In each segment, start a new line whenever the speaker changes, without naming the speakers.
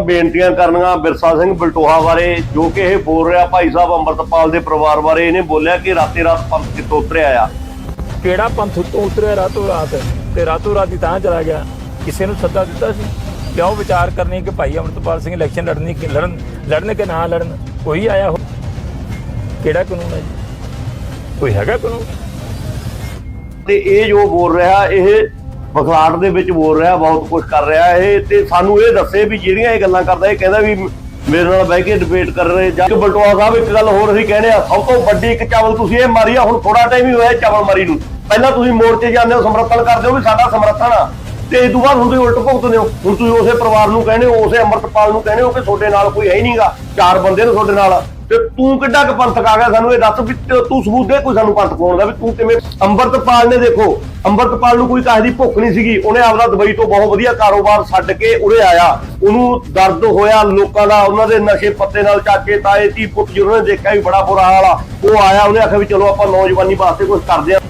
ਬੇਨਤੀਆਂ ਕਰਨੀਆਂ ਬਿਰਸਾ ਸਿੰਘ ਬਲਟੋਹਾ ਬਾਰੇ ਜੋ ਕਿ ਇਹ ਬੋਲ ਰਿਹਾ ਭਾਈ ਸਾਹਿਬ ਅੰਮ੍ਰਿਤਪਾਲ ਦੇ ਪਰਿਵਾਰ ਬਾਰੇ ਇਹਨੇ ਬੋਲਿਆ ਕਿ ਰਾਤੇ ਰਾਤ ਪੰਥ ਕਿਤੋਂ ਉਤਰਿਆ ਆ।
ਕਿਹੜਾ ਪੰਥ ਉੱਤੋਂ ਉਤਰਿਆ ਰਾਤੋਂ ਰਾਤ? ਤੇ ਰਾਤੋਂ ਰਾਤ ਹੀ ਤਾਂ ਚਲਾ ਗਿਆ। ਕਿਸੇ ਨੂੰ ਸੱਦਾ ਦਿੱਤਾ ਸੀ? ਕਿਉਂ ਵਿਚਾਰ ਕਰਨੀ ਕਿ ਭਾਈ ਅਮਰਤਪਾਲ ਸਿੰਘ ਇਲੈਕਸ਼ਨ ਲੜਨੀ ਕਿ ਲੜਨ ਲੜਨ ਕਿ ਨਾ ਲੜਨ? ਕੋਈ ਆਇਆ ਹੋ? ਕਿਹੜਾ ਕਾਨੂੰਨ ਹੈ ਕੋਈ ਹੈਗਾ ਕਾਨੂੰਨ?
ਤੇ ਇਹ ਜੋ ਬੋਲ ਰਿਹਾ ਇਹ ਬਖਲਾਟ ਦੇ ਵਿੱਚ ਬੋਲ ਰਿਹਾ, ਬਹੁਤ ਕੁਝ ਕਰ ਰਿਹਾ ਇਹ ਤੇ ਸਾਨੂੰ ਇਹ ਦੱਸੇ ਵੀ ਜਿਹੜੀਆਂ ਇਹ ਗੱਲਾਂ ਕਰਦਾ, ਇਹ ਕਹਿੰਦਾ ਵੀ ਮੇਰੇ ਨਾਲ ਬਹਿ ਕੇ ਡਿਬੇਟ ਕਰ ਰਹੇ। ਜਾਂ ਬਲਟੋਆ ਸਾਹਿਬ, ਇੱਕ ਗੱਲ ਹੋਰ ਅਸੀਂ ਕਹਿੰਦੇ ਆ ਸਭ ਤੋਂ ਵੱਡੀ ਇੱਕ ਚਾਵਲ ਤੁਸੀਂ ਇਹ ਮਾਰੀ ਆ ਹੁਣ ਥੋੜਾ ਟਾਈਮ ਹੀ ਹੋਇਆ ਚਾਵਲ ਮਾਰੀ ਨੂੰ। ਪਹਿਲਾਂ ਤੁਸੀਂ ਮੋਰਚੇ ਜਾਂਦੇ ਹੋ, ਸਮਰਥਨ ਕਰਦੇ ਹੋ ਵੀ ਸਾਡਾ ਸਮਰਥਨ ਆ। ਤੇ ਇਸ ਤੋਂ ਬਾਅਦ ਹੁਣ ਤੁਸੀਂ ਉਲਟ ਭੁਗਤਦੇ ਹੋ। ਹੁਣ ਤੁਸੀਂ ਉਸੇ ਪਰਿਵਾਰ ਨੂੰ ਕਹਿੰਦੇ ਹੋ, ਉਸੇ ਅੰਮ੍ਰਿਤਪਾਲ ਨੂੰ ਕਹਿੰਦੇ ਹੋ ਕਿ ਤੁਹਾਡੇ ਨਾਲ ਕੋਈ ਹੈ ਹੀ ਨਹੀਂਗਾ ਚਾਰ ਬੰਦੇ ਨੇ ਤੁਹਾਡੇ ਨਾਲ। ਤੇ ਤੂੰ ਕਿੱਡਾ ਕੁ ਪੰਥਕ ਆ ਗਿਆ ਸਾਨੂੰ ਇਹ ਦੱਸ ਵੀ ਤੇ ਤੂੰ ਸਬੂਤ ਦੇ ਕੋਈ ਸਾਨੂੰ ਪੰਥ ਪਾਉਣ ਦਾ ਵੀ ਤੂੰ ਕਿਵੇਂ ਅੰਮ੍ਰਿਤਪਾਲ ਨੇ ਦੇਖੋ, ਅੰਮ੍ਰਿਤਪਾਲ ਨੂੰ ਕੋਈ ਕਾਹਦੀ ਭੁੱਖ ਨਹੀਂ ਸੀਗੀ, ਉਹਨੇ ਆਪਦਾ ਦੁਬਈ ਤੋਂ ਬਹੁਤ ਵਧੀਆ ਕਾਰੋਬਾਰ ਛੱਡ ਕੇ ਉਰੇ ਆਇਆ। ਉਹਨੂੰ ਦਰਦ ਹੋਇਆ ਲੋਕਾਂ ਦਾ, ਉਹਨਾਂ ਦੇ ਨਸ਼ੇ ਪੱਤੇ ਨਾਲ ਚਾਚੇ ਤਾਏ, ਧੀ ਪੁੱਤ ਜਿਹਨਾਂ ਨੇ ਦੇਖਿਆ ਵੀ ਬੜਾ ਬੁਰਾ ਹਾਲ ਆ, ਉਹ ਆਇਆ, ਉਹਨੇ ਆਖਿਆ ਵੀ ਚਲੋ ਆਪਾਂ ਨੌਜਵਾਨੀ ਵਾਸਤੇ ਕੁਝ ਕਰਦੇ ਆ।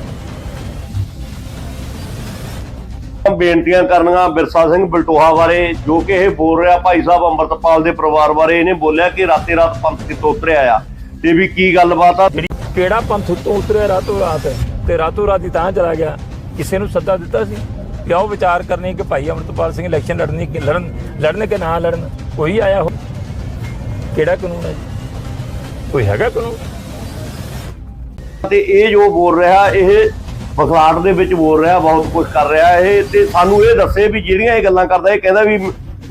ਬੇਨਤੀਆਂ ਕਰਨੀਆਂ ਬਿਰਸਾ ਸਿੰਘ ਬਲਟੋਹਾ ਬਾਰੇ ਜੋ ਕਿ ਇਹ ਬੋਲ ਰਿਹਾ ਭਾਈ ਸਾਹਿਬ ਅੰਮ੍ਰਿਤਪਾਲ ਦੇ ਪਰਿਵਾਰ ਬਾਰੇ ਇਹਨੇ ਬੋਲਿਆ ਕਿ ਰਾਤੇ ਰਾਤ ਪੰਥ ਕਿਤੋਂ ਉਤਰਿਆ ਆ। ਤੇ ਵੀ ਕੀ ਗੱਲਬਾਤ ਆ?
ਕਿਹੜਾ ਪੰਥ ਉੱਤੋਂ ਉਤਰਿਆ ਰਾਤੋਂ ਰਾਤ? ਤੇ ਰਾਤੋਂ ਰਾਤ ਹੀ ਤਾਂ ਚਲਾ ਗਿਆ। ਕਿਸੇ ਨੂੰ ਸੱਦਾ ਦਿੱਤਾ ਸੀ? ਕਿਉਂ ਵਿਚਾਰ ਕਰਨੀ ਕਿ ਭਾਈ ਅਮਰਤਪਾਲ ਸਿੰਘ ਇਲੈਕਸ਼ਨ ਲੜਨੀ ਕਿ ਲੜਨ ਲੜਨ ਕਿ ਨਾ ਲੜਨ? ਕੋਈ ਆਇਆ ਹੋ? ਕਿਹੜਾ ਕਾਨੂੰਨ ਹੈ ਜੀ? ਕੋਈ ਹੈਗਾ ਕਾਨੂੰਨ?
ਤੇ ਇਹ ਜੋ ਬੋਲ ਰਿਹਾ ਇਹ ਫਸਲਾਟ ਦੇ ਵਿੱਚ ਬੋਲ ਰਿਹਾ, ਬਹੁਤ ਕੁਝ ਕਰ ਰਿਹਾ ਇਹ, ਤੇ ਸਾਨੂੰ ਇਹ ਦੱਸੇ ਵੀ ਜਿਹੜੀਆਂ ਇਹ ਗੱਲਾਂ ਕਰਦਾ, ਇਹ ਕਹਿੰਦਾ ਵੀ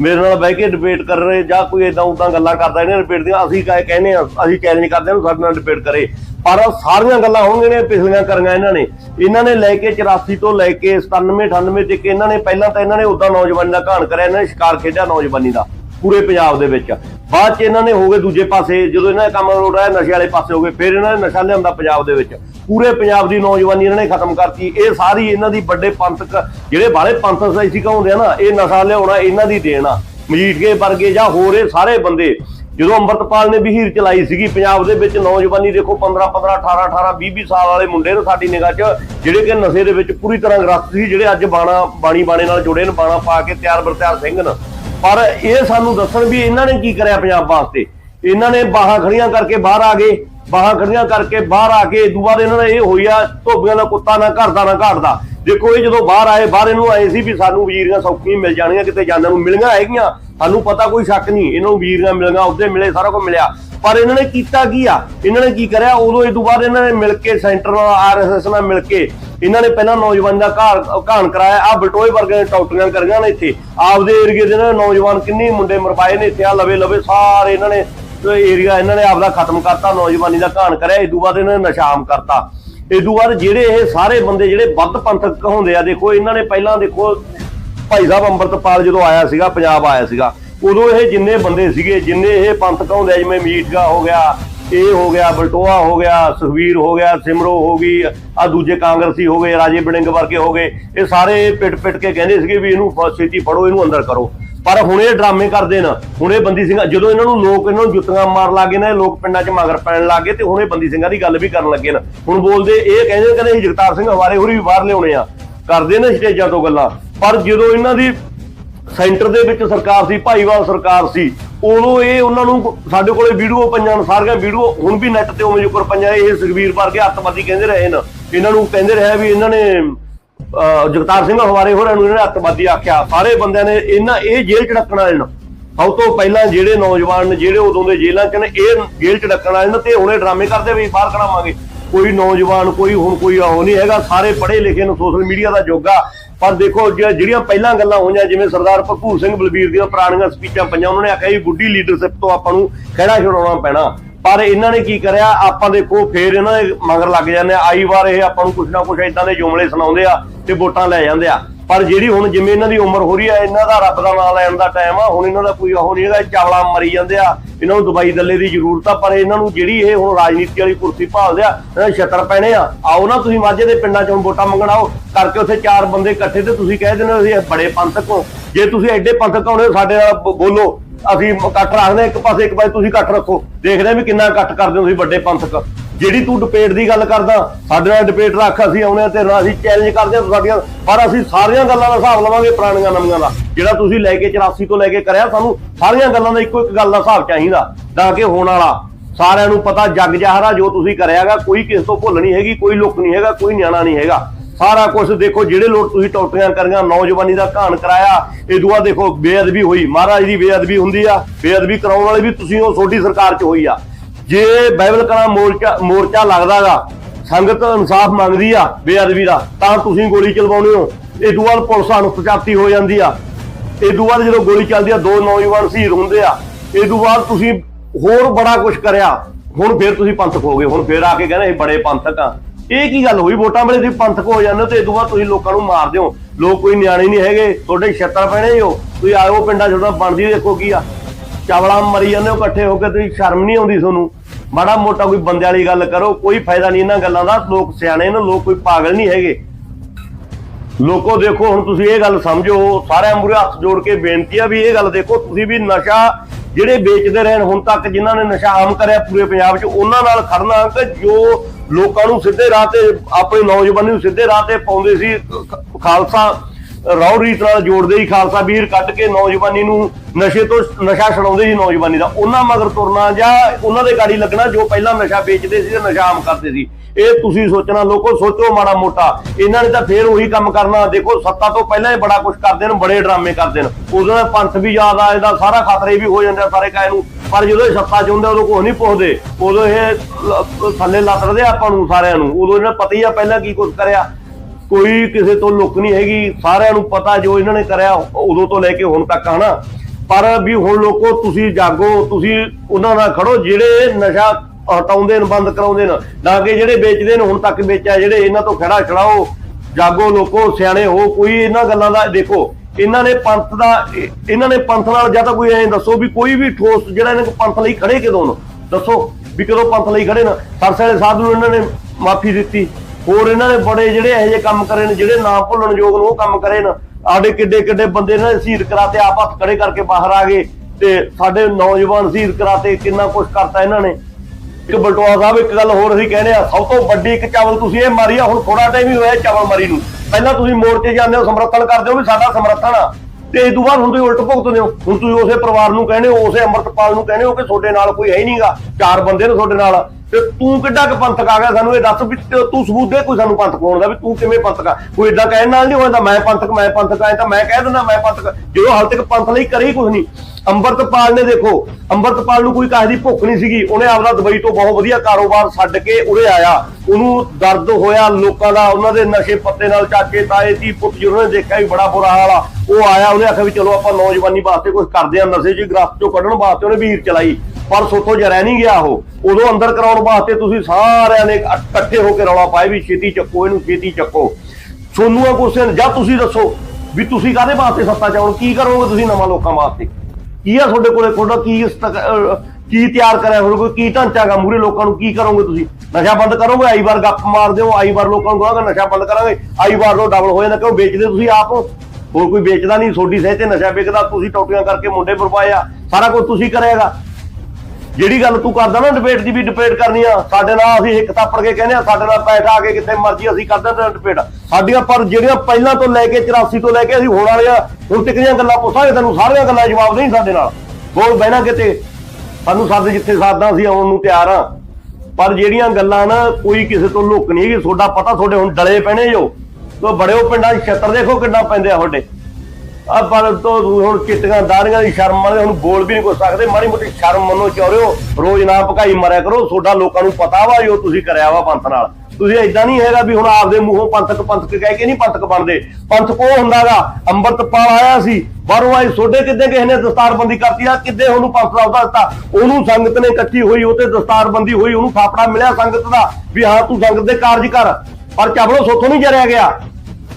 ਮੇਰੇ ਨਾਲ ਬਹਿ ਕੇ ਡਿਬੇਟ ਕਰ ਰਹੇ, ਜਾਂ ਕੋਈ ਇਦਾਂ ਉਦਾਂ ਗੱਲਾਂ ਕਰਦਾ, ਇਹਨਾਂ ਡਿਬੇਟ ਦੀਆਂ, ਅਸੀਂ ਕਾਹ, ਕਹਿੰਦੇ ਆ ਅਸੀਂ ਚੈਲੰਜ ਕਰਦੇ ਹਾਂ ਵੀ ਸਾਡੇ ਨਾਲ ਡਿਬੇਟ ਕਰੇ। ਪਰ ਸਾਰੀਆਂ ਗੱਲਾਂ ਹੋਣਗੀਆਂ ਨੇ, ਪਿਛਲੀਆਂ ਕਰੀਆਂ ਇਹਨਾਂ ਨੇ। ਇਹਨਾਂ ਨੇ ਲੈ ਕੇ 84 ਤੋਂ ਲੈ ਕੇ 97 98 ਤੱਕ ਇਹਨਾਂ ਨੇ, ਪਹਿਲਾਂ ਤਾਂ ਇਹਨਾਂ ਨੇ ਉਦਾਂ ਨੌਜਵਾਨੀ ਦਾ ਘਾਣ ਕਰਿਆ, ਇਹਨਾਂ ਨੇ ਸ਼ਿਕਾਰ ਖੇਡਿਆ ਨੌਜਵਾਨੀ ਦਾ। ਪੂਰੇ ਪੰਜਾਬ ਦੇ ਵਿੱਚ। ਬਾਅਦ ਚ ਇਹਨਾਂ ਨੇ ਹੋ ਗਏ ਦੂਜੇ ਪਾਸੇ, ਜਦੋਂ ਇਹਨਾਂ ਦਾ ਕੰਮ ਰੋੜ ਰਿਹਾ ਨਸ਼ੇ ਵਾਲੇ ਪਾਸੇ ਹੋ ਗਏ, ਫਿਰ ਇਹਨਾਂ ਨੇ ਨਸ਼ਾ ਲਿਆਂਦਾ ਪੰਜਾਬ ਦੇ ਵਿੱਚ। ਪੂਰੇ ਪੰਜਾਬ ਦੀ ਨੌਜਵਾਨੀ ਇਹਨਾਂ ਨੇ ਖਤਮ ਕਰਤੀ। ਇਹ ਸਾਰੀ ਇਹਨਾਂ ਦੀ ਵੱਡੇ ਪੰਥਕ, ਜਿਹੜੇ ਬਾਹਲੇ ਪੰਥ ਸੈਸੀ ਕਹਾਉਂਦੇ ਆ ਨਾ, ਇਹ ਨਸ਼ਾ ਲਿਆਉਣਾ, ਇਹਨਾਂ ਦੀ ਦੇਣ ਆ। ਮਜੀਠਕੇ ਵਰਗੇ ਜਾਂ ਹੋਰ ਇਹ ਸਾਰੇ ਬੰਦੇ, ਜਦੋਂ ਅੰਮ੍ਰਿਤਪਾਲ ਨੇ ਵਿਹੀਰ ਚਲਾਈ ਸੀਗੀ, ਪੰਜਾਬ ਦੇ ਵਿੱਚ ਨੌਜਵਾਨੀ ਦੇਖੋ 15 15 18 18 20 20 ਸਾਲ ਵਾਲੇ ਮੁੰਡੇ ਨੇ ਸਾਡੀ ਨਿਗਾਹ 'ਚ, ਜਿਹੜੇ ਕਿ ਨਸ਼ੇ ਦੇ ਵਿੱਚ ਪੂਰੀ ਤਰ੍ਹਾਂ ਗ੍ਰਸਤ ਸੀ, ਜਿਹੜੇ ਅੱਜ ਬਾਣਾ, ਬਾਣੀ ਬਾਣੇ ਨਾਲ ਜੁੜੇ ਨੇ, ਬਾਣਾ ਪਾ ਕੇ ਤਿਆਰ ਬਰਤਿਆਰ ਸਿੰਘ ਨੇ। ਪਰ ਇਹ ਸਾਨੂੰ ਦੱਸਣ ਵੀ ਇਹਨਾਂ ਨੇ ਕੀ ਕਰਿਆ ਪੰਜਾਬ ਵਾਸਤੇ। ਇਹਨਾਂ ਨੇ ਬਾਹਾਂ ਖੜੀਆਂ ਕਰਕੇ ਬਾਹਰ ਆ ਗਏ। ਬਾਹਾਂ ਖੜੀਆਂ ਕਰਕੇ ਬਾਹਰ ਆ ਕੇ ਇਦੋਂ ਬਾਅਦ ਇਹਨਾਂ ਦਾ ਇਹ ਹੋਇਆ ਧੋਬੀਆਂ ਦਾ ਕੁੱਤਾ ਨਾ ਘਰਦਾ, ਨਾ ਘਾੜਦਾ। ਦੇਖੋ ਇਹ ਜਦੋਂ ਬਾਹਰ ਆਏ, ਬਾਹਰ ਇਹਨੂੰ ਆਏ ਸੀ ਵੀ ਸਾਨੂੰ ਵਜ਼ੀਰੀਆਂ ਸੌਖੀਆਂ ਮਿਲ ਜਾਣਗੀਆਂ ਕਿਤੇ ਜਾਂਦਿਆਂ ਨੂੰ ਮਿਲੀਆਂ ਹੈਗੀਆਂ। ਸਾਨੂੰ ਪਤਾ ਕੋਈ ਸ਼ੱਕ ਨਹੀਂ, ਇਹਨਾਂ ਨੂੰ ਵਜ਼ੀਰੀਆਂ ਮਿਲੀਆਂ ਉਹਦੇ ਮਿਲੇ, ਸਾਰਾ ਕੁਝ ਮਿਲਿਆ। ਪਰ ਇਹਨਾਂ ਨੇ ਕੀਤਾ ਕੀ ਆ? ਇਹਨਾਂ ਨੇ ਕੀ ਕਰਿਆ? ਉਦੋਂ ਇਹ ਤੋਂ ਬਾਅਦ ਇਹਨਾਂ ਨੇ ਮਿਲ ਕੇ ਸੈਂਟਰ ਨਾਲ ਆਰਐਸਐਸ ਨਾਲ ਮਿਲ ਕੇ ਇਹਨਾਂ ਨੇ ਪਹਿਲਾਂ ਨੌਜਵਾਨ ਦਾ ਘਾਣ ਘਾਣ ਕਰਾਇਆ ਆ ਬਟੋਏ ਵਰਗੇ ਟੌਟੀਆਂ ਕਰੀਆਂ ਨੇ ਇੱਥੇ। ਆਪਦੇ ਏਰੀਏ ਦੇ ਨੌਜਵਾਨ ਕਿੰਨੇ ਮੁੰਡੇ ਮਰਵਾਏ ਨੇ ਇੱਥੇ ਆ ਲਵੇ ਲਵੇ ਸਾਰੇ ਇਹਨਾਂ ਨੇ ਏਰੀਆ ਇਹਨਾਂ ਨੇ ਆਪਦਾ ਖਤਮ ਕਰਤਾ ਨੌਜਵਾਨੀ ਦਾ ਘਾਣ ਕਰਿਆ ਇਸ ਤੋਂ ਬਾਅਦ ਇਹਨਾਂ ਨੇ ਨਸ਼ਾਮ ਕਰਤਾ। ਇਸ ਤੋਂ ਬਾਅਦ ਜਿਹੜੇ ਇਹ ਸਾਰੇ ਬੰਦੇ ਜਿਹੜੇ ਵੱਧ ਪੰਥਕ ਹੁੰਦੇ ਆ ਦੇਖੋ ਇਹਨਾਂ ਨੇ ਪਹਿਲਾਂ ਦੇਖੋ ਭਾਈ ਸਾਹਿਬ ਅੰਮ੍ਰਿਤਪਾਲ ਜਦੋਂ ਆਇਆ ਸੀਗਾ ਪੰਜਾਬ ਆਇਆ ਸੀਗਾ ਉਦੋਂ ਇਹ ਜਿੰਨੇ ਬੰਦੇ ਸੀਗੇ ਜਿੰਨੇ ਇਹ ਪੰਥਕ ਹੁੰਦੇ ਆ, ਜਿਵੇਂ ਮੀਟਗਾ ਹੋ ਗਿਆ ਇਹ ਹੋ ਗਿਆ, ਬਲਟੋਆ ਹੋ ਗਿਆ ਸੁਖਵੀਰ ਹੋ ਗਿਆ, ਸਿਮਰੋ ਹੋ ਗਈ ਆ ਦੂਜੇ ਕਾਂਗਰਸੀ ਹੋ ਗਏ, ਰਾਜੇ ਬਿੜਿੰਗ ਵਰਗੇ ਹੋ ਗਏ, ਇਹ ਸਾਰੇ ਪਿੱਟ ਪਿੱਟ ਕੇ ਕਹਿੰਦੇ ਸੀਗੇ ਵੀ ਇਹਨੂੰ ਛੇਤੀ ਫੜੋ, ਇਹਨੂੰ ਅੰਦਰ ਕਰੋ। ਪਰ ਹੁਣ ਇਹ ਡਰਾਮੇ ਕਰਦੇ ਨਾ, ਹੁਣ ਇਹ ਬੰਦੀ ਸਿੰਘਾਂ, ਜਦੋਂ ਇਹਨਾਂ ਨੂੰ ਲੋਕ ਇਹਨਾਂ ਨੂੰ ਜੁੱਤੀਆਂ ਮਾਰ ਲੱਗੇ ਨਾ ਇਹ ਲੋਕ ਪਿੰਡਾਂ 'ਚ ਮਗਰ ਪੈਣ ਲੱਗੇ ਤੇ ਹੁਣ ਇਹ ਬੰਦੀ ਸਿੰਘਾਂ ਦੀ ਗੱਲ ਵੀ ਕਰਨ ਲੱਗੇ ਨਾ। ਹੁਣ ਬੋਲਦੇ, ਇਹ ਕਹਿੰਦੇ ਕਹਿੰਦੇ ਅਸੀਂ ਜਗਤਾਰ ਸਿੰਘ ਹਵਾਰੇ ਹੋਰੀ ਵੀ ਬਾਹਰ ਲਿਆਉਣੇ ਆ, ਕਰਦੇ ਨੇ ਸਟੇਜਾਂ ਤੋਂ ਗੱਲਾਂ। ਪਰ ਜਦੋਂ ਇਹਨਾਂ ਦੀ ਸੈਂਟਰ ਦੇ ਵਿੱਚ ਸਰਕਾਰ ਸੀ, ਭਾਈਵਾਲ ਸਰਕਾਰ ਸੀ ਉਦੋਂ ਇਹ ਉਹਨਾਂ ਨੂੰ ਸਾਡੇ ਕੋਲੇ ਵੀਡੀਓ ਪਈਆਂ ਨੇ ਸਾਰੀਆਂ ਵੀਡੀਓ ਹੁਣ ਵੀ ਨੈਟ ਤੇ ਉਵੇਂ ਜੁਕਰ ਪਈਆਂ ਇਹ ਸੁਖਬੀਰ ਵਰਗੇ ਅੱਤਵਾਦੀ ਕਹਿੰਦੇ ਰਹੇ ਨੇ। ਇਹਨਾਂ ਨੂੰ ਕਹਿੰਦੇ ਰਹੇ ਵੀ ਇਹਨਾਂ ਨੇ ਜਗਤਾਰ ਸਿੰਘ ਹਵਾਰੇ ਹੋਰਾਂ ਨੂੰ ਇਹਨਾਂ ਨੇ ਅੱਤਵਾਦੀ ਆਖਿਆ। ਸਾਰੇ ਬੰਦਿਆਂ ਨੇ ਇਹਨਾਂ, ਇਹ ਜੇਲ੍ਹ ਚ ਰੱਖਣ ਵਾਲੇ ਨੇ। ਸਭ ਤੋਂ ਪਹਿਲਾਂ ਜਿਹੜੇ ਨੌਜਵਾਨ ਨੇ, ਜਿਹੜੇ ਉਦੋਂ ਦੇ ਜੇਲ੍ਹਾਂ ਚ ਨੇ, ਇਹ ਜੇਲ੍ਹ ਚ ਰੱਖਣ ਵਾਲੇ ਨੇ ਤੇ ਹੁਣੇ ਡਰਾਮੇ ਕਰਦੇ ਵੀ ਬਾਹਰ ਕਢਾਵਾਂਗੇ। ਕੋਈ ਨੌਜਵਾਨ, ਕੋਈ ਹੁਣ ਕੋਈ ਉਹ ਨਹੀਂ ਹੈਗਾ। ਸਾਰੇ ਪੜ੍ਹੇ ਲਿਖੇ ਨੂੰ, ਸੋਸ਼ਲ ਮੀਡੀਆ ਦਾ ਜੋਗਾ ਪਰ ਦੇਖੋ ਜਿਹੜੀਆਂ ਪਹਿਲਾਂ ਗੱਲਾਂ ਹੋਈਆਂ, ਜਿਵੇਂ ਸਰਦਾਰ ਭਗੂਰ ਸਿੰਘ ਬਲਬੀਰ ਦੀਆਂ ਪੁਰਾਣੀਆਂ ਸਪੀਚਾਂ ਪਈਆਂ, ਉਹਨਾਂ ਨੇ ਆਖਿਆ ਵੀ ਬੁੱਢੀ ਲੀਡਰਸ਼ਿਪ ਤੋਂ ਆਪਾਂ ਨੂੰ ਖਹਿੜਾ ਛੁਡਾਉਣਾ ਪੈਣਾ। ਪਰ ਇਹਨਾਂ ਨੇ ਕੀ ਕਰਿਆ? ਆਪਾਂ ਦੇਖੋ, ਫੇਰ ਇਹਨਾਂ ਦੇ ਮਗਰ ਲੱਗ ਜਾਂਦੇ ਆ। ਆਈ ਵਾਰ ਇਹ ਆਪਾਂ ਨੂੰ ਕੁਛ ਨਾ ਕੁਛ ਇਦਾਂ ਦੇ ਜੁਮਲੇ ਸੁਣਾਉਂਦੇ ਆ ਤੇ ਵੋਟਾਂ ਲੈ ਜਾਂਦੇ ਆ। ਪਰ ਜਿਹੜੀ ਹੁਣ ਜਿਵੇਂ ਇਹਨਾਂ ਦੀ ਉਮਰ ਹੋ ਰਹੀ ਹੈ ਇਹਨਾਂ ਦਾ ਰੱਬ ਦਾ ਨਾਮ ਲੈਣ ਦਾ ਟਾਈਮ ਆ ਹੁਣ ਇਹਨਾਂ ਦਾ ਕੋਈ ਉਹ ਨਹੀਂ ਹੈਗਾ ਚਾਵਲਾ ਮਰੀ ਜਾਂਦੇ ਆ। ਇਹਨਾਂ ਨੂੰ ਦਵਾਈ ਦੱਲੇ ਦੀ ਜ਼ਰੂਰਤ ਆ ਪਰ ਇਹਨਾਂ ਨੂੰ ਜਿਹੜੀ ਇਹ ਹੁਣ ਰਾਜਨੀਤੀ ਵਾਲੀ ਕੁਰਸੀ ਭਾਲਦੇ ਆ ਇਹਨਾਂ ਛੱਤਰ ਪੈਣੇ ਆ। ਆਓ ਨਾ ਤੁਸੀਂ ਮਾਝੇ ਦੇ ਪਿੰਡਾਂ ਚੋਂ ਵੋਟਾਂ ਮੰਗਣ ਆਓ ਕਰਕੇ ਉੱਥੇ ਚਾਰ ਬੰਦੇ ਇਕੱਠੇ ਤੇ ਤੁਸੀਂ ਕਹਿ ਦਿੰਦੇ ਹੋ ਅਸੀਂ ਬੜੇ ਪੰਥਕ ਹੋ। ਜੇ ਤੁਸੀਂ ਐਡੇ ਪੰਥਕ ਹੋਣੇ ਹੋ, ਸਾਡੇ ਨਾਲ ਬੋਲੋ ਅਸੀਂ ਇਕੱਠ ਰੱਖਦੇ ਹਾਂ, ਇੱਕ ਪਾਸੇ ਇੱਕ ਪਾਸੇ ਤੁਸੀਂ ਇਕੱਠ ਰੱਖੋ। ਦੇਖਦੇ ਹਾਂ ਵੀ ਕਿੰਨਾ ਇਕੱਠ ਕਰਦੇ ਹੋ ਤੁਸੀਂ ਵੱਡੇ ਪੰਥਕ। ਜਿਹੜੀ ਤੂੰ ਡਿਬੇਟ ਦੀ ਗੱਲ ਕਰਦਾ, ਸਾਡੇ ਨਾਲ ਡਿਬੇਟ ਰੱਖ, ਅਸੀਂ ਆਉਣੇ ਤੇ ਅਸੀਂ ਚੈਲੰਜ ਕਰਦੇ ਹਾਂ ਸਾਡੀਆਂ, ਪਰ ਅਸੀਂ ਸਾਰੀਆਂ ਗੱਲਾਂ ਦਾ ਹਿਸਾਬ ਲਵਾਂਗੇ ਪੁਰਾਣੀਆਂ ਨਵੀਆਂ ਦਾ। ਜਿਹੜਾ ਤੁਸੀਂ ਲੈ ਕੇ 84 ਤੋਂ ਲੈ ਕੇ ਕਰਿਆ, ਸਾਨੂੰ ਸਾਰੀਆਂ ਗੱਲਾਂ ਦਾ ਇੱਕੋ ਇੱਕ ਗੱਲ ਦਾ ਹਿਸਾਬ ਚਾਹੀਦਾ, ਤਾਂ ਕਿ ਹੋਣ ਵਾਲਾ। ਸਾਰਿਆਂ ਨੂੰ ਪਤਾ, ਜੱਗ ਜਾਹਰਾ ਜੋ ਤੁਸੀਂ ਕਰਿਆਗਾ ਕੋਈ ਕਿਸੇ ਤੋਂ ਭੁੱਲ ਨਹੀਂ ਹੈਗੀ, ਕੋਈ ਲੁੱਕ ਨਹੀਂ ਹੈਗਾ, ਕੋਈ ਨਿਆਣਾ ਨਹੀਂ ਹੈਗਾ। ਸਾਰਾ ਕੁਝ ਦੇਖੋ, ਜਿਹੜੇ ਲੋਕ ਤੁਸੀਂ ਟੌਟੀਆਂ ਕਰੀਆਂ, ਨੌਜਵਾਨੀ ਦਾ ਘਾਣ ਕਰਾਇਆ, ਇਹ ਦੁਆ ਦੇਖੋ, ਬੇਅਦਬੀ ਹੋਈ। ਮਹਾਰਾਜ ਦੀ ਬੇਅਦਬੀ ਹੁੰਦੀ ਆ, ਬੇਅਦਬੀ ਕਰਾਉਣ ਵਾਲੇ ਵੀ ਤੁਸੀਂ, ਉਹ ਛੋਟੀ ਸਰਕਾਰ 'ਚ ਹੋਈ ਆ। ਜੇ ਬਾਈਬਲ ਕਲਾ ਮੋਰਚਾ ਮੋਰਚਾ ਲੱਗਦਾਗਾ, ਸੰਗਤ ਇਨਸਾਫ ਮੰਗਦੀ ਆ ਬੇਅਦਬੀ ਦਾ, ਤਾਂ ਤੁਸੀਂ ਗੋਲੀ ਚਲਵਾਉਂਦੇ ਹੋ। ਇਹ ਦੁਆ ਪੁਲਿਸ ਅਣਪਛਾਤੀ ਹੋ ਜਾਂਦੀ ਆ। ਇਹ ਤੋਂ ਬਾਅਦ ਜਦੋਂ ਗੋਲੀ ਚੱਲਦੀ ਆ, ਦੋ ਨੌਜਵਾਨ ਸ਼ਹੀਦ ਹੁੰਦੇ ਆ। ਇਹ ਤੋਂ ਬਾਅਦ ਤੁਸੀਂ ਹੋਰ ਬੜਾ ਕੁਝ ਕਰਿਆ। ਹੁਣ ਫਿਰ ਤੁਸੀਂ ਪੰਥਕ ਹੋ ਗਏ। ਹੁਣ ਫਿਰ ਆ ਕੇ ਕਹਿੰਦੇ ਇਹ ਬੜੇ ਪੰਥਕ ਆ। ਇਹ ਕੀ ਗੱਲ ਹੋਈ? ਵੋਟਾਂ ਵੇਲੇ ਤੁਸੀਂ ਪੰਥਕ ਹੋ ਜਾਂਦੇ ਹੋ ਤੇ ਇਹ ਤੋਂ ਬਾਅਦ ਤੁਸੀਂ ਲੋਕਾਂ ਨੂੰ ਮਾਰਦੇ ਹੋ ਲੋਕ ਕੋਈ ਨਿਆਣੇ ਨਹੀਂ ਹੈਗੇ। ਤੁਹਾਡੇ ਛੱਤਰ ਪੈਣੇ ਹੋ ਤੁਸੀਂ ਆਇਓ ਪਿੰਡਾਂ ਛੋਟਾ ਬਣਦੀ ਦੇਖੋ ਕੀ ਆ। ਚਾਵਲਾ ਮਰੀ ਜਾਂਦੇ ਹੋ ਇਕੱਠੇ ਹੋ ਕੇ, ਤੁਸੀਂ ਸ਼ਰਮ ਨਹੀਂ ਆਉਂਦੀ ਤੁਹਾਨੂੰ। ਮਾੜਾ ਮੋਟਾ ਕੋਈ ਬੰਦੇ ਵਾਲੀ ਗੱਲ ਕਰੋ, ਕੋਈ ਫਾਇਦਾ ਨਹੀਂ ਇਹਨਾਂ ਗੱਲਾਂ ਦਾ, ਲੋਕ ਸਿਆਣੇ ਨੇ, ਲੋਕ ਕੋਈ ਪਾਗਲ ਨਹੀਂ ਹੈਗੇ। ਲੋਕੋ ਦੇਖੋ, ਹੁਣ ਤੁਸੀਂ ਇਹ ਗੱਲ ਸਮਝੋ, ਸਾਰਿਆਂ ਮੂਹਰੇ ਹੱਥ ਜੋੜ ਕੇ ਬੇਨਤੀ ਆ ਵੀ ਇਹ ਗੱਲ ਦੇਖੋ, ਤੁਸੀਂ ਵੀ ਨਸ਼ਾ ਜਿਹੜੇ ਵੇਚਦੇ ਰਹਿਣ ਹੁਣ ਤੱਕ, ਜਿਨ੍ਹਾਂ ਨੇ ਨਸ਼ਾ ਆਮ ਕਰਿਆ ਪੂਰੇ ਪੰਜਾਬ 'ਚ, ਉਹਨਾਂ ਨਾਲ ਖੜਨਾ ਕਿ ਜੋ ਲੋਕਾਂ ਨੂੰ ਸਿੱਧੇ ਰਾਹ ਤੇ, ਆਪਣੇ ਨੌਜਵਾਨੀ ਨੂੰ ਸਿੱਧੇ ਰਾਹ ਤੇ ਪਾਉਂਦੇ ਸੀ ਖਾਲਸਾ ਰੌ ਰੀਤ ਨਾਲ ਜੋੜਦੇ ਹੀ ਖਾਲਸਾ ਵੀਰ ਕੱਢ ਕੇ ਨੌਜਵਾਨੀ ਨੂੰ ਨਸ਼ੇ ਤੋਂ ਨਸ਼ਾ ਛਡਾਉਂਦੇ ਸੀ ਨੌਜਵਾਨੀ ਦਾ। ਉਹਨਾਂ ਮਗਰ ਤੁਰਨਾ ਜਾਂ ਉਹਨਾਂ ਦੇ ਗਾੜੀ ਲੱਗਣਾ, ਜੋ ਪਹਿਲਾਂ ਨਸ਼ਾ ਵੇਚਦੇ ਸੀ ਤੇ ਨਸ਼ਾ ਆਮ ਕਰਦੇ ਸੀ। ਇਹ ਤੁਸੀਂ ਸੋਚਣਾ, ਲੋਕੋ, ਸੋਚੋ ਮਾੜਾ ਮੋਟਾ। ਇਹਨਾਂ ਨੇ ਤਾਂ ਫੇਰ ਉਹੀ ਕੰਮ ਕਰਨਾ। ਦੇਖੋ, ਸੱਤਾ ਤੋਂ ਪਹਿਲਾਂ ਇਹ ਬੜਾ ਕੁਝ ਕਰਦੇ ਨੇ, ਬੜੇ ਡਰਾਮੇ ਕਰਦੇ ਨੇ। ਉਦੋਂ ਪੰਥ ਵੀ ਯਾਦ ਆ ਜਾਂਦਾ ਸਾਰਾ ਖਤਰੇ ਵੀ ਹੋ ਜਾਂਦਾ ਸਾਰੇ ਕਾਇ ਨੂੰ। ਪਰ ਜਦੋਂ ਇਹ ਸੱਤਾ ਚ ਹੁੰਦੇ ਉਦੋਂ ਕੁਝ ਨਹੀਂ ਪੁੱਛਦੇ। ਉਦੋਂ ਇਹ ਥੱਲੇ ਲੱਤੜਦੇ ਆਪਾਂ ਨੂੰ, ਸਾਰਿਆਂ ਨੂੰ। ਉਦੋਂ ਇਹਨਾਂ ਨੂੰ ਪਤਾ ਹੀ ਆ ਪਹਿਲਾਂ ਕੀ ਕੁਝ ਕਰਿਆ। ਕੋਈ ਕਿਸੇ ਤੋਂ ਲੁੱਕ ਨਹੀਂ ਹੈਗੀ। ਸਾਰਿਆਂ ਨੂੰ ਪਤਾ ਜੋ ਇਹਨਾਂ ਨੇ ਕਰਿਆ, ਉਦੋਂ ਤੋਂ ਲੈ ਕੇ ਹੁਣ ਤੱਕ, ਹਨਾ? ਪਰ ਵੀ ਹੁਣ ਲੋਕੋ ਤੁਸੀਂ ਜਾਗੋ, ਤੁਸੀਂ ਉਹਨਾਂ ਨਾਲ ਖੜੋ, ਜਿਹੜੇ ਨਸ਼ਾ ਹਟਾਉਂਦੇ ਨੇ, ਬੰਦ ਕਰਾਉਂਦੇ ਨੇ, ਨਾ ਕਿ ਜਿਹੜੇ ਵੇਚਦੇ ਨੇ, ਹੁਣ ਤੱਕ ਵੇਚਿਆ, ਜਿਹੜੇ ਇਹਨਾਂ ਤੋਂ ਖੜਾ ਛੜਾਓ ਜਾਗੋ ਲੋਕੋ, ਸਿਆਣੇ ਹੋ, ਕੋਈ ਇਹਨਾਂ ਗੱਲਾਂ ਦਾ, ਦੇਖੋ, ਇਹਨਾਂ ਨੇ ਪੰਥ ਦਾ ਇਹਨਾਂ ਨੇ ਪੰਥ ਨਾਲ ਜਾਂ ਤਾਂ ਕੋਈ ਐਂ ਦੱਸੋ ਵੀ ਕੋਈ ਵੀ ਠੋਸ, ਜਿਹੜਾ ਇਹਨਾਂ ਕੋ ਪੰਥ ਲਈ ਖੜੇ ਕਿਦੋਂ ਨੂੰ? ਦੱਸੋ ਵੀ ਕਦੋਂ ਪੰਥ ਲਈ ਖੜੇ ਨਾ? ਸਰਸੇ ਵਾਲੇ ਸਾਧੂ ਨੂੰ ਇਹਨਾਂ ਨੇ ਮਾਫੀ ਦਿੱਤੀ, ਹੋਰ ਇਹਨਾਂ ਨੇ ਬੜੇ ਜਿਹੜੇ ਇਹੋ ਜਿਹੇ ਕੰਮ ਕਰੇ ਨੇ, ਜਿਹੜੇ ਨਾ ਭੁੱਲਣ ਯੋਗ ਨੇ, ਉਹ ਕੰਮ ਕਰੇ ਨੇ। ਆਡੇ ਕਿੱਡੇ ਕਿੱਡੇ ਬੰਦੇ ਨੇ ਸ਼ਹੀਦ ਕਰਾਤੇ, ਆਪ ਹੱਥ ਖੜੇ ਕਰਕੇ ਬਾਹਰ ਆ ਗਏ ਤੇ ਸਾਡੇ ਨੌਜਵਾਨ ਸ਼ਹੀਦ ਕਰਾਤੇ, ਕਿੰਨਾ ਕੁਝ ਕਰਤਾ ਇਹਨਾਂ ਨੇ। ਇੱਕ ਬਲਟੋਆ ਸਾਹਿਬ, ਇੱਕ ਗੱਲ ਹੋਰ ਅਸੀਂ ਕਹਿੰਦੇ ਆ ਸਭ ਤੋਂ ਵੱਡੀ ਇੱਕ ਚਾਵਲ ਤੁਸੀਂ ਇਹ ਮਾਰੀ ਆ ਹੁਣ ਥੋੜਾ ਟਾਈਮ ਹੀ ਹੋਇਆ ਚਾਵਲ ਮਾਰੀ ਨੂੰ। ਪਹਿਲਾਂ ਤੁਸੀਂ ਮੋਰਚੇ ਜਾਂਦੇ ਹੋ ਸਮਰਥਨ ਕਰਦੇ ਹੋ ਵੀ ਸਾਡਾ ਸਮਰਥਨ ਆ। ਤੇ ਇਸ ਤੋਂ ਬਾਅਦ ਹੁਣ ਤੁਸੀਂ ਉਲਟ ਭੁਗਤਦੇ ਹੋ। ਹੁਣ ਤੁਸੀਂ ਉਸੇ ਪਰਿਵਾਰ ਨੂੰ ਕਹਿੰਦੇ ਹੋ, ਉਸੇ ਅੰਮ੍ਰਿਤਪਾਲ ਨੂੰ ਕਹਿੰਦੇ ਹੋ ਕਿ ਤੁਹਾਡੇ ਨਾਲ ਕੋਈ ਹੈ ਹੀ ਨਹੀਂਗਾ ਚਾਰ ਬੰਦੇ ਨੇ ਤੁਹਾਡੇ ਨਾਲ। ਤੇ ਤੂੰ ਕਿੱਡਾ ਕੁ ਪੰਥਕ ਆ ਗਿਆ ਸਾਨੂੰ ਇਹ ਦੱਸ ਵੀ ਤੇ ਤੂੰ ਸਬੂਤ ਦੇ ਕੋਈ ਸਾਨੂੰ ਪੰਥਕ ਹੋਣ ਦਾ ਵੀ ਤੂੰ ਕਿਵੇਂ ਪੰਥਕ ਆ? ਕੋਈ ਏਦਾਂ ਕਹਿਣ ਨਾਲ ਨਹੀਂ ਹੋਇਆ ਮੈਂ ਪੰਥਕ ਮੈਂ ਪੰਥਕ ਆਇਆ ਤਾਂ ਮੈਂ ਕਹਿ ਦਿੰਦਾ ਮੈਂ ਪੰਥਕ। ਜਦੋਂ ਹਾਲ ਤੱਕ ਪੰਥ ਲਈ ਕਰੀ ਕੁਝ ਨਹੀਂ। ਅੰਮ੍ਰਿਤਪਾਲ ਨੇ ਦੇਖੋ, ਅੰਮ੍ਰਿਤਪਾਲ ਨੂੰ ਕੋਈ ਕਾਹ ਦੀ ਭੁੱਖ ਨਹੀਂ ਸੀਗੀ। ਉਹਨੇ ਆਪਦਾ ਦੁਬਈ ਤੋਂ ਬਹੁਤ ਵਧੀਆ ਕਾਰੋਬਾਰ ਛੱਡ ਕੇ ਉਰੇ ਆਇਆ। ਉਹਨੂੰ ਦਰਦ ਹੋਇਆ ਲੋਕਾਂ ਦਾ, ਉਹਨਾਂ ਦੇ ਨਸ਼ੇ ਪੱਤੇ ਨਾਲ ਚਾਚੇ, ਤਾਏ ਦੀ ਪੁੱਤ ਜਿਹਨਾਂ ਨੇ ਦੇਖਿਆ ਵੀ ਬੜਾ ਬੁਰਾ ਹਾਲ ਆ, ਉਹ ਆਇਆ, ਉਹਨੇ ਆਖਿਆ ਵੀ ਚਲੋ ਆਪਾਂ ਨੌਜਵਾਨੀ ਵਾਸਤੇ ਕੁਝ ਕਰਦੇ ਆ, ਨਸ਼ੇ ਜੀ ਗ੍ਰਸਤ ਚੋਂ ਕੱਢਣ ਵਾਸਤੇ ਉਹਨੇ ਵੀਰ ਚਲਾਈ। ਪਰ ਸੁਥੋ ਜੇ ਰਹਿ ਨਹੀਂ ਗਿਆ ਉਹ, ਉਦੋਂ ਅੰਦਰ ਕਰਾਉਣ ਵਾਸਤੇ ਤੁਸੀਂ ਸਾਰਿਆਂ ਨੇ ਇਕੱਠੇ ਹੋ ਕੇ ਰੌਲਾ ਪਾਇਆ ਵੀ ਛੇਤੀ ਚੱਕੋ, ਇਹਨੂੰ ਛੇਤੀ ਚੱਕੋ। ਸੋਨੂਆ ਕੁਰਸਨ ਜਾਂ ਤੁਸੀਂ ਦੱਸੋ ਵੀ ਤੁਸੀਂ ਕਾਹਦੇ ਵਾਸਤੇ ਸੱਤਾ ਚਾਹਣ ਕੀ ਕਰੋਗੇ ਤੁਸੀਂ ਨਵਾਂ ਲੋਕਾਂ ਵਾਸਤੇ? ਕੀ ਆ ਤੁਹਾਡੇ ਕੋਲੇ ਤੁਹਾਡਾ ਕੀ ਕੀ ਤਿਆਰ ਕਰਿਆ ਹੋਵੇ ਕੋਈ, ਕੀ ਢਾਂਚਾਗਾ ਮੂਰੇ ਲੋਕਾਂ ਨੂੰ, ਕੀ ਕਰੋਗੇ ਤੁਸੀਂ? ਨਸ਼ਾ ਬੰਦ ਕਰੋਗੇ, ਆਈ ਵਾਰ ਗੱਪ ਮਾਰਦੇ ਹੋ ਆਈ ਵਾਰ ਲੋਕਾਂ ਨੂੰ ਕਹਾਂਗੇ ਨਸ਼ਾ ਬੰਦ ਕਰਾਂਗੇ, ਆਈ ਵਾਰ ਤੋਂ ਡਬਲ ਹੋ ਜਾਂਦਾ, ਕਿਉਂ ਵੇਚਦੇ ਤੁਸੀਂ ਆਪ? ਹੋਰ ਕੋਈ ਵੇਚਦਾ ਨਹੀਂ ਸੋਡੀ ਸਹਿ ਤੇ ਨਸ਼ਾ ਵੇਚਦਾ ਤੁਸੀਂ ਟੋਟੀਆਂ ਕਰਕੇ ਮੁੰਡੇ ਬਰਪਾਏ ਆ, ਸਾਰਾ ਕੁਝ ਤੁਸੀਂ ਕਰੇਗਾ ਜਿਹੜੀ ਗੱਲ ਤੂੰ ਕਰਦਾ ਨਾ ਡਿਬੇਟ ਦੀ ਵੀ ਡਿਬੇਟ ਕਰਨੀ ਆ, ਸਾਡੇ ਨਾਲ ਅਸੀਂ ਇੱਕ ਤਾਪੜ ਕੇ ਕਹਿੰਦੇ ਆ, ਸਾਡੇ ਨਾਲ ਬੈਠਾ ਆ ਕੇ ਕਿੱਥੇ ਮਰਜ਼ੀ ਅਸੀਂ ਕਰਦੇ ਤੇ ਡਿਬੇਟ। ਸਾਡੀਆਂ ਪਰ ਜਿਹੜੀਆਂ ਪਹਿਲਾਂ ਤੋਂ ਲੈ ਕੇ 84 ਤੋਂ ਲੈ ਕੇ ਅਸੀਂ ਹੋਣ ਵਾਲੇ ਆ ਹੁਣ ਟਿਕਰੀਆਂ ਗੱਲਾਂ ਪੁੱਛਾਂਗੇ ਤੈਨੂੰ, ਸਾਰੀਆਂ ਗੱਲਾਂ ਜਵਾਬ ਨਹੀਂ ਸਾਡੇ ਨਾਲ। ਬੋਲ ਬਹਿਣਾ ਕਿਤੇ। ਸਾਨੂੰ ਸਾਡੇ ਜਿੱਥੇ ਸਾਦਾ ਅਸੀਂ ਆਉਣ ਨੂੰ ਤਿਆਰ ਆ। ਪਰ ਜਿਹੜੀਆਂ ਗੱਲਾਂ ਨਾ, ਕੋਈ ਕਿਸੇ ਤੋਂ ਲੁੱਕ ਨਹੀਂ ਹੈਗੀ ਤੁਹਾਡਾ ਪਤਾ ਤੁਹਾਡੇ ਹੁਣ ਡਲੇ ਪੈਣੇ ਜੋ। ਤੋ ਬੜਿਓ ਪਿੰਡਾਂ ਦੇ ਛੱਤਰ ਦੇਖੋ ਕਿੰਨਾ ਪੈਂਦੇ ਆ ਤੁਹਾਡੇ। ਆ ਪਰ ਤੋਂ ਹੁਣ ਕਿੱਟੀਆਂ ਦਾੜੀਆਂ ਦੀ ਸ਼ਰਮ ਵਾਲੇ ਹੁਣ ਬੋਲ ਵੀ ਨਹੀਂ ਕੋ ਸਕਦੇ, ਮਾੜੀ ਮੋਟੀ ਸ਼ਰਮ ਮੰਨੋ ਚੋਰਿਓ, ਰੋਜ਼ ਨਾ ਭਕਾਈ ਮਾਰਿਆ ਕਰੋ, ਤੁਹਾਡਾ ਲੋਕਾਂ ਨੂੰ ਪਤਾ ਵਾ ਜੋ ਤੁਸੀਂ ਕਰਿਆ ਵਾ ਪੰਥ ਨਾਲ। ਤੁਸੀਂ ਐਦਾਂ ਨਹੀਂ ਹੈਗਾ ਵੀ ਹੁਣ ਆਪਦੇ ਮੂੰਹੋਂ ਪੰਥਕ ਪੰਥਕ ਕਹਿ ਕੇ ਨਹੀਂ ਪੰਥਕ ਬਣਦੇ। ਪੰਥ ਕੋ ਹੁੰਦਾਗਾ ਅੰਮ੍ਰਿਤਪਾਲ ਆਇਆ ਸੀ, ਬਾਹਰੋਂ ਆਈ ਸੋਡੇ ਕਿੱਦੇ ਕਿਸੇ ਨੇ ਦਸਤਾਰਬੰਦੀ ਕਰਤੀ ਆ ਕਿੱਦੇ ਉਹਨੂੰ ਪੰਥ ਦਾ ਉਹਦਾ ਦਿੱਤਾ? ਉਹਨੂੰ ਸੰਗਤ ਨੇ ਇਕੱਠੀ ਹੋਈ, ਉਹ ਤੇ ਦਸਤਾਰਬੰਦੀ ਹੋਈ, ਉਹਨੂੰ ਥਾਪੜਾ ਮਿਲਿਆ ਸੰਗਤ ਦਾ, ਵੀ ਹਾਂ ਤੂੰ ਸੰਗਤ ਦੇ ਕਾਰਜ ਕਰ। ਪਰ ਚਾਵਲੋ ਸੋਥੋਂ ਨਹੀਂ ਜਰਿਆ ਗਿਆ।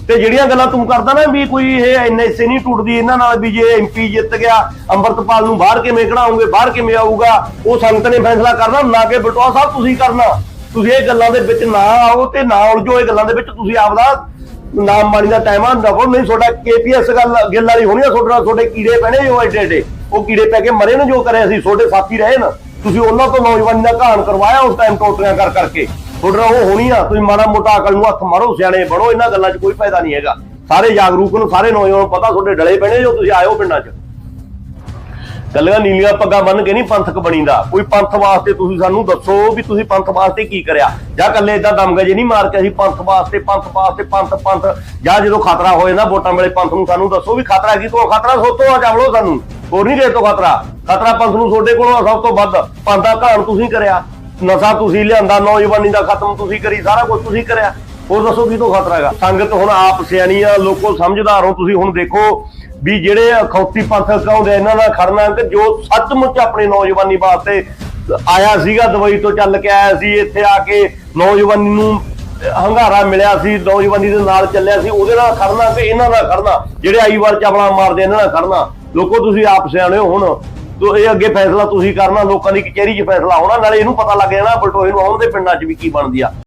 ਤੇ ਜਿਹੜੀਆਂ ਗੱਲਾਂ ਤੂੰ ਕਰਦਾ ਨਾ ਵੀ ਕੋਈ ਇਹ ਐਨਐਸਏ ਨਹੀਂ ਟੁੱਟਦੀ, ਇਹਨਾਂ ਨਾਲ ਵੀ ਜੇ ਐਮਪੀ ਜਿੱਤ ਗਿਆ, ਅੰਮ੍ਰਿਤਪਾਲ ਨੂੰ ਬਾਹਰ ਕਿਵੇਂ ਕਢਾਉਂਗੇ ਬਾਹਰ ਕਿਵੇਂ ਆਊਗਾ, ਉਹ ਸੰਗਤ ਨੇ ਫੈਸਲਾ ਕਰਨਾ, ਨਾ ਕਿ ਬਟਵਾ ਸਾਹਿਬ ਤੁਸੀਂ ਕਰਨਾ। ਤੁਸੀਂ ਇਹ ਗੱਲਾਂ ਦੇ ਵਿੱਚ ਨਾ ਆਓ ਤੇ ਨਾ ਉਲਝੋ, ਇਹ ਗੱਲਾਂ ਦੇ ਵਿੱਚ ਤੁਸੀਂ ਆਪਦਾ ਨਾਮ ਮਾਣੀ ਦਾ ਟਾਈਮ ਆ ਨਵੋ ਨਹੀਂ, ਤੁਹਾਡਾ ਕੇਪੀਐਸ ਗੱਲ ਗਿੱਲ ਵਾਲੀ ਹੋਣੀ ਆ, ਤੁਹਾਡੇ ਨਾਲ ਤੁਹਾਡੇ ਕੀੜੇ ਪੈਣੇ ਜੋ ਐਡੇ ਐਡੇ। ਉਹ ਕੀੜੇ ਪੈ ਕੇ ਮਰੇ ਨੇ ਜੋ ਕਰਿਆ ਸੀ, ਤੁਹਾਡੇ ਸਾਥੀ ਰਹੇ ਨਾ। ਤੁਸੀਂ ਉਹਨਾਂ ਤੋਂ ਨੌਜਵਾਨੀ ਦਾ ਘਾਣ ਕਰਵਾਇਆ ਉਸ ਟਾਈਮ ਟੋਟੀਆਂ ਕਰ ਕਰਕੇ। ਤੁਹਾਡੇ ਨਾਲ ਉਹ ਹੋਣੀ ਆ ਤੁਸੀਂ ਮਾੜਾ ਮੋਟਾ ਅਕਲ ਨੂੰ ਹੱਥ ਮਾਰੋ, ਸਿਆਣੇ ਬਣੋ, ਇਹਨਾਂ ਗੱਲਾਂ 'ਚ ਕੋਈ ਫਾਇਦਾ ਨਹੀਂ ਹੈਗਾ। ਸਾਰੇ ਜਾਗਰੂਕ ਨੂੰ ਸਾਰੇ ਨੌਜਵਾਨ ਨੂੰ ਪਤਾ ਤੁਹਾਡੇ ਡਲੇ ਪੈਣੇ ਜੋ ਤੁਸੀਂ ਆਇਓ ਪਿੰਡਾਂ 'ਚ। ਗੱਲਾਂ ਨੀਲੀਆਂ ਪੱਗਾਂ ਬੰਨ ਕੇ ਨਹੀਂ ਪੰਥਕ ਬਣੀਦਾ। ਕੋਈ ਪੰਥ ਵਾਸਤੇ ਤੁਸੀਂ ਸਾਨੂੰ ਦੱਸੋ ਵੀ ਤੁਸੀਂ ਪੰਥ ਵਾਸਤੇ ਕੀ ਕਰਿਆ। ਜਾਂ ਕੱਲੇ ਇਦਾਂ ਦਮਗਜੇ ਨਹੀਂ ਮਾਰ ਕੇ ਅਸੀਂ ਪੰਥ ਵਾਸਤੇ ਪੰਥ ਵਾਸਤੇ, ਪੰਥ ਪੰਥ। ਜਾਂ ਜਦੋਂ ਖਤਰਾ ਹੋਏ ਨਾ ਵੋਟਾਂ ਵੇਲੇ ਪੰਥ ਨੂੰ ਸਾਨੂੰ ਦੱਸੋ ਵੀ ਖਤਰਾ ਕੀ ਤੋਂ ਖਤਰਾ, ਸੋਤੋਂ ਆ ਜਾਵਲੋ ਸਾਨੂੰ। ਹੋਰ ਨਹੀਂ ਕਿਸੇ ਤੋਂ ਖਤਰਾ। ਖਤਰਾ ਪੰਥ ਨੂੰ ਤੁਹਾਡੇ ਕੋਲੋਂ ਆ ਸਭ ਤੋਂ ਵੱਧ। ਪੰਥ ਦਾ ਘਾਣ ਤੁਸੀਂ ਕਰਿਆ। ਨਸ਼ਾ ਤੁਸੀਂ ਲਿਆਂਦਾ, ਨੌਜਵਾਨੀ ਦਾ ਖਤਮ ਤੁਸੀਂ ਕਰੀ, ਸਾਰਾ ਕੁਝ ਤੁਸੀਂ ਕਰਿਆ। ਹੋਰ ਦੱਸੋ ਕੀ ਤੋਂ ਖਤਰਾ ਹੈਗਾ? ਸੰਗਤ ਹੁਣ ਆਪ ਸਿਆਣੀ ਆ, ਲੋਕੋ ਸਮਝਦਾਰ ਹੋ, ਤੁਸੀਂ ਹੁਣ ਦੇਖੋ ਵੀ ਜਿਹੜੇ ਅਖੌਤੀ ਪੰਥ ਕਹਾਉਂਦੇ ਇਹਨਾਂ ਨਾਲ ਖੜਨਾ ਕਿ ਜੋ ਸੱਚਮੁੱਚ ਆਪਣੀ ਨੌਜਵਾਨੀ ਵਾਸਤੇ ਆਇਆ ਸੀਗਾ ਦੁਬਈ ਤੋਂ ਚੱਲ ਕੇ ਆਇਆ ਸੀ, ਇੱਥੇ ਆ ਕੇ ਨੌਜਵਾਨੀ ਨੂੰ ਹੰਗਾਰਾ ਮਿਲਿਆ ਸੀ, ਨੌਜਵਾਨੀ ਦੇ ਨਾਲ ਚੱਲਿਆ ਸੀ, ਉਹਦੇ ਨਾਲ ਖੜਨਾ ਤੇ ਇਹਨਾਂ ਨਾਲ ਖੜਨਾ, ਜਿਹੜੇ ਆਈ ਵਾਰ ਚਪਲਾ ਮਾਰਦੇ, ਇਹਨਾਂ ਨਾਲ ਖੜਨਾ। ਲੋਕੋ ਤੁਸੀਂ ਆਪ ਸਿਆਣੇ ਹੋ ਹੁਣ। ਤੋ ਇਹ ਅੱਗੇ ਫੈਸਲਾ ਤੁਸੀਂ ਕਰਨਾ, ਲੋਕਾਂ ਦੀ ਕਚਹਿਰੀ 'ਚ ਫੈਸਲਾ ਹੋਣਾ, ਨਾਲੇ ਇਹਨੂੰ ਪਤਾ ਲੱਗ ਜਾਣਾ, ਬਲਟੋਹੇ ਨੂੰ ਆਉਣ ਦੇ ਪਿੰਡਾਂ 'ਚ ਵੀ ਕੀ ਬਣਦੀ ਆ।